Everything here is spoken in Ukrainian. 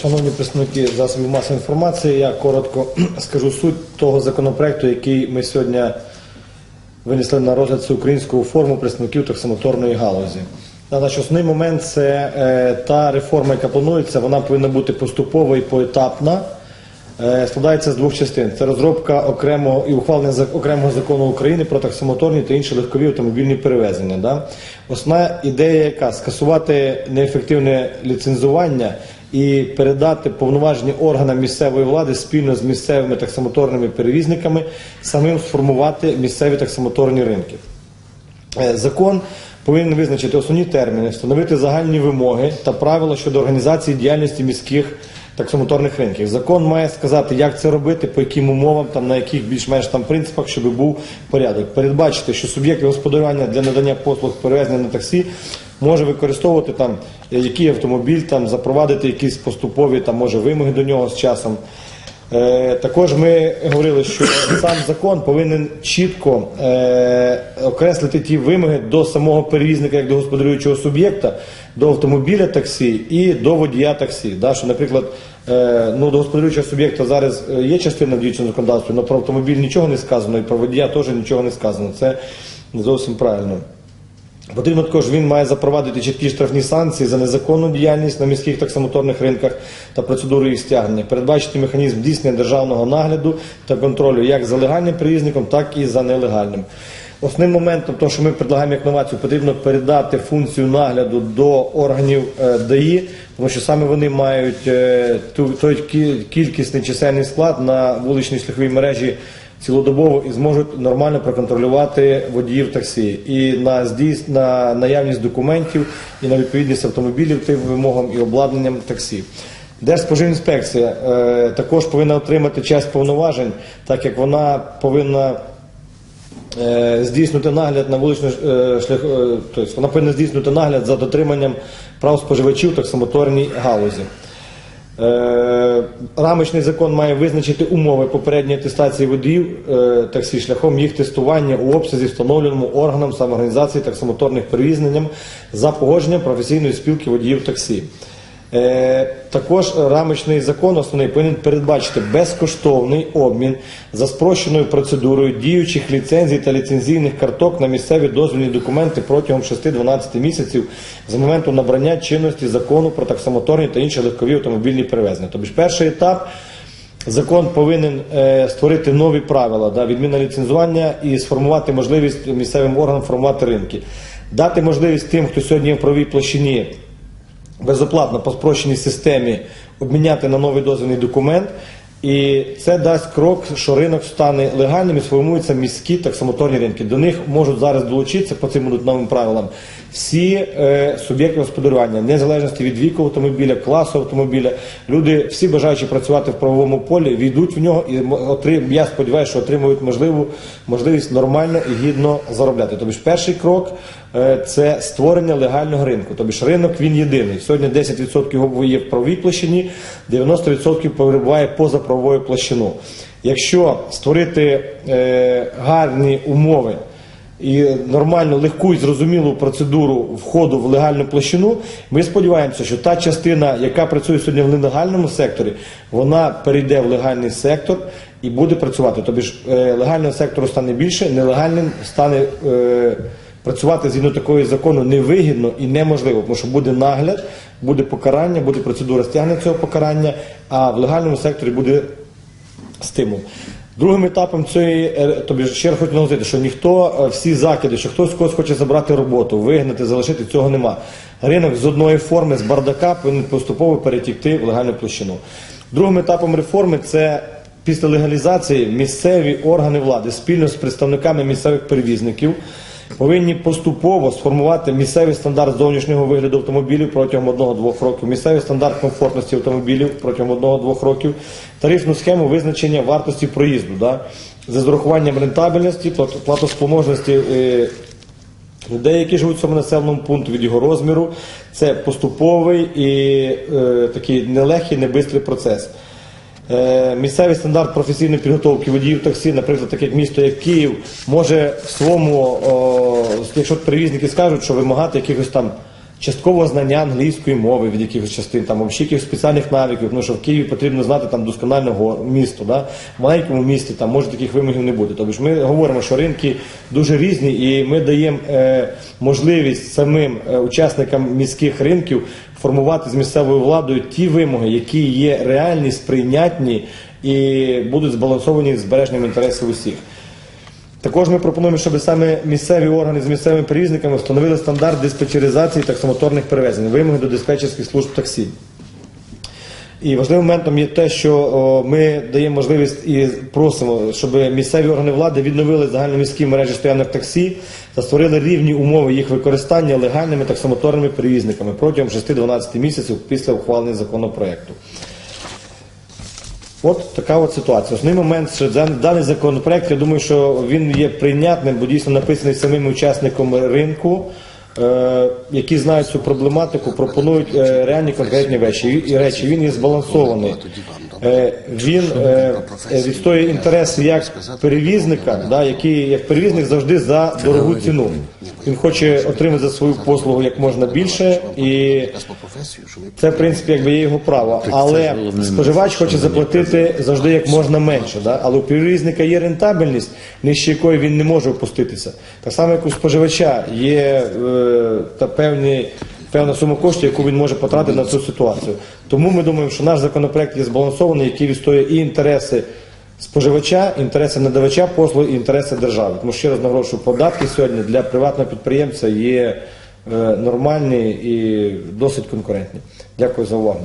Шановні представники засобів масової інформації, я коротко скажу суть того законопроекту, який ми сьогодні винесли на розгляд всеукраїнського форуму представників таксомоторної галузі. На наш основний момент це е, та реформа, яка планується, вона повинна бути поступова і поетапна. Е, складається з двох частин: це розробка окремого і ухвалення окремого закону України про таксомоторні та інші легкові автомобільні перевезення. Да? Основна ідея, яка скасувати неефективне ліцензування і передати повноважені органам місцевої влади спільно з місцевими таксомоторними перевізниками самим сформувати місцеві таксомоторні ринки. Е, Закон повинен визначити основні терміни, встановити загальні вимоги та правила щодо організації діяльності міських таксомоторних ринків. Закон має сказати, як це робити, по яким умовам, там, на яких більш-менш принципах, щоб був порядок. Передбачити, що суб'єкт господарювання для надання послуг перевезення на таксі може використовувати там е, який автомобіль, там запровадити якісь поступові там може вимоги до нього з часом. Е, Також ми говорили, що сам закон повинен чітко е, окреслити ті вимоги до самого перевізника, як до господарюючого суб'єкта, до автомобіля таксі і до водія таксі. Да, що, наприклад, ну, до господарюючого суб'єкта зараз є частина в діючому законодавстві, але про автомобіль нічого не сказано, і про водія теж нічого не сказано. Це не зовсім правильно. Потрібно також він має запровадити чіткі штрафні санкції за незаконну діяльність на міських таксомоторних ринках та процедуру їх стягнення, передбачити механізм здійснення державного нагляду та контролю як за легальним перевізником, так і за нелегальним. Основним моментом, того, що ми предлагаємо як новацію, потрібно передати функцію нагляду до органів е, ДАІ, тому що саме вони мають е, той кількісний чисельний склад на вуличній шляховій мережі цілодобово і зможуть нормально проконтролювати водіїв таксі і на здійс... на наявність документів і на відповідність автомобілів тим вимогам і обладнанням таксі. Держспоживінспекція е, також повинна отримати часть повноважень, так як вона повинна е, здійснювати нагляд на вуличну е, шлях, е, тобто вона повинна здійснювати нагляд за дотриманням прав споживачів в таксомоторній галузі. Е, Рамочний закон має визначити умови попередньої атестації водіїв е, таксі шляхом їх тестування у обсязі, встановленому органом самоорганізації таксомоторних перевізненням за погодженням професійної спілки водіїв таксі. Е, Також рамочний закон основний повинен передбачити безкоштовний обмін за спрощеною процедурою діючих ліцензій та ліцензійних карток на місцеві дозвільні документи протягом 6-12 місяців з моменту набрання чинності закону про таксомоторні та інші легкові автомобільні перевезення. Тобто перший етап. Закон повинен е, створити нові правила, да, відміна ліцензування і сформувати можливість місцевим органам формувати ринки, дати можливість тим, хто сьогодні в правій площині, безоплатно по спрощеній системі обміняти на новий дозвільний документ. І це дасть крок, що ринок стане легальним і сформуються міські таксомоторні ринки. До них можуть зараз долучитися по цим будуть новим правилам всі е, суб'єкти господарювання, незалежності від віку автомобіля, класу автомобіля. Люди, всі бажаючи працювати в правовому полі, війдуть в нього і отрим, я сподіваюся, що отримують можливу можливість нормально і гідно заробляти. Тобто перший крок це створення легального ринку. Тобто ж ринок він єдиний. Сьогодні 10% його є в правовій площині, 90% перебуває поза правовою площину. Якщо створити е, гарні умови і нормальну, легку і зрозумілу процедуру входу в легальну площину, ми сподіваємося, що та частина, яка працює сьогодні в нелегальному секторі, вона перейде в легальний сектор і буде працювати. Тобі ж е, легального сектору стане більше, нелегальним стане е, працювати згідно такого закону невигідно і неможливо, тому що буде нагляд, буде покарання, буде процедура стягнення цього покарання, а в легальному секторі буде стимул. Другим етапом цієї, е, тобі ще раз хочу наголосити, що ніхто е, всі закиди, що хтось когось хоче забрати роботу, вигнати, залишити, цього нема. Ринок з одної форми, з бардака, повинен поступово перетікти в легальну площину. Другим етапом реформи це після легалізації місцеві органи влади спільно з представниками місцевих перевізників повинні поступово сформувати місцевий стандарт зовнішнього вигляду автомобілів протягом 1-2 років, місцевий стандарт комфортності автомобілів протягом 1-2 років, тарифну схему визначення вартості проїзду да, з зарахуванням рентабельності, плат- платоспроможності е, людей, які живуть в цьому населеному пункту від його розміру. Це поступовий і е, такий нелегкий, небистрий процес. Е, Місцевий стандарт професійної підготовки водіїв таксі, наприклад, таке місто, як Київ, може в своєму, якщо перевізники скажуть, що вимагати якихось там часткового знання англійської мови від якихось частин, там, ще якихось спеціальних навиків, тому що в Києві потрібно знати там досконально го- місто. Да? В маленькому місті там може таких вимогів не бути. Тобто ми говоримо, що ринки дуже різні, і ми даємо е, можливість самим е, учасникам міських ринків формувати з місцевою владою ті вимоги, які є реальні, сприйнятні і будуть збалансовані збереженням інтересів усіх. Також ми пропонуємо, щоб саме місцеві органи з місцевими перевізниками встановили стандарт диспетчеризації таксомоторних перевезень, вимоги до диспетчерських служб таксі. І важливим моментом є те, що ми даємо можливість і просимо, щоб місцеві органи влади відновили загальноміські мережі стоянок таксі та створили рівні умови їх використання легальними таксомоторними перевізниками протягом 6-12 місяців після ухвалення законопроекту. От така от ситуація. Основний момент, що даний законопроект, я думаю, що він є прийнятним, бо дійсно написаний самими учасниками ринку, е, які знають цю проблематику, пропонують е, реальні конкретні речі. І- речі. Він є збалансований. Е, він е, відстоює інтереси як перевізника, да, який як перевізник завжди за дорогу ціну. Він хоче отримати за свою послугу як можна більше і це, в принципі, якби є його право. Але споживач хоче заплатити завжди як можна менше. Да? Але у перевізника є рентабельність, нижче якої він не може опуститися. Так само, як у споживача є е, та певні. Певна сума коштів, яку він може потратити на цю ситуацію. Тому ми думаємо, що наш законопроект є збалансований, який відстоює і інтереси споживача, інтереси надавача послуг, і інтереси держави. Тому ще раз наголошую, податки сьогодні для приватного підприємця є е, нормальні і досить конкурентні. Дякую за увагу.